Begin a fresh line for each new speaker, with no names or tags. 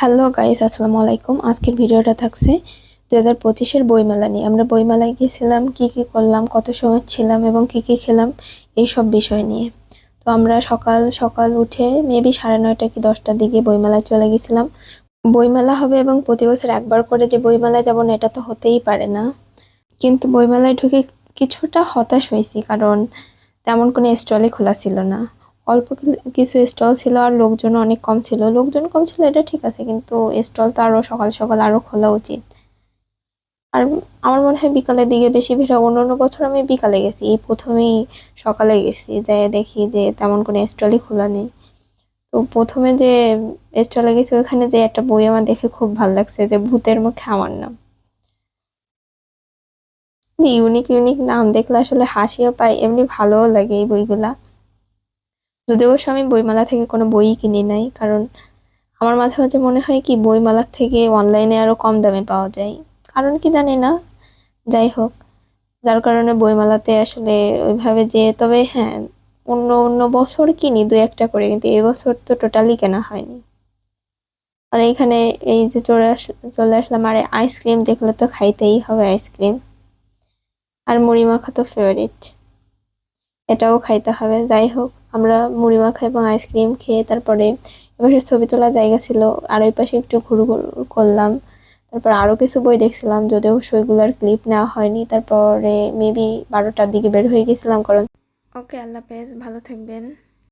Hello guys আসসালামু আলাইকুম। আজকের ভিডিওটা থাকছে দু হাজার পঁচিশের বইমেলা নিয়ে। আমরা বইমেলায় গিয়েছিলাম, কি কি করলাম, কত সময় ছিলাম এবং কি কি খেলাম, এই সব বিষয় নিয়ে। তো আমরা সকাল সকাল উঠে মেবি সাড়ে নয়টা কি দশটার দিকে বইমেলায় চলে গেছিলাম বইমেলা হবে এবং প্রতি বছর একবার করে যে বইমেলায় যাব না, এটা তো হতেই পারে না। কিন্তু বইমেলায় ঢুকে কিছুটা হতাশ হয়েছি, কারণ তেমন কোনো স্টলে খোলা ছিল না। অল্প কিছু স্টল ছিল আর লোকজন অনেক কম ছিল। লোকজন কম ছিল, এটা ঠিক আছে, কিন্তু স্টল তো আরও সকাল সকাল আরও খোলা উচিত। আর আমার মনে হয় বিকালের দিকে বেশি ভিড় অন্য অন্য বছর আমি বিকালে গেছি, এই প্রথমেই সকালে গেছি, যাই দেখি যে তেমন কোনো স্টলই খোলা নেই। তো প্রথমে যে স্টলে গেছি, ওখানে যে একটা বই আমার দেখে খুব ভালো লাগছে যে ভূতের মুখে আমার নাম। ইউনিক ইউনিক নাম দেখলে আসলে হাসিও পাই, এমনি ভালোও লাগে এই বইগুলা। যদিও অবশ্য আমি বইমেলা থেকে কোনো বই কিনি নাই, কারণ আমার মাঝে মাঝে মনে হয় কি বইমেলার থেকে অনলাইনে আরও কম দামে পাওয়া যায়। কারণ কি জানি না, যাই হোক, যার কারণে বইমেলাতে আসলে ওইভাবে যে, তবে হ্যাঁ অন্য অন্য বছর কিনি দু একটা করে, কিন্তু এবছর তো টোটালি কেনা হয়নি। আর এইখানে এই যে চলে আস, চলে আসলাম, আর আইসক্রিম দেখলে তো খাইতেই হবে আইসক্রিম আর মুড়ি মাখা তো ফেভারিট এটাও খাইতে হবে, যাই হোক। আমরা মুড়ি মাখা এবং আইসক্রিম খেয়ে তারপরে এপাশে ছবি তোলার জায়গা ছিল, আর ওই পাশে একটু ঘুরু করলাম। তারপর আরও কিছু বই দেখছিলাম, যদিও সেগুলোর ক্লিপ নেওয়া হয়নি। তারপরে মেবি বারোটার দিকে বের হয়ে গেছিলাম, কারণ ওকে আল্লাহ হাফেজ, ভালো থাকবেন।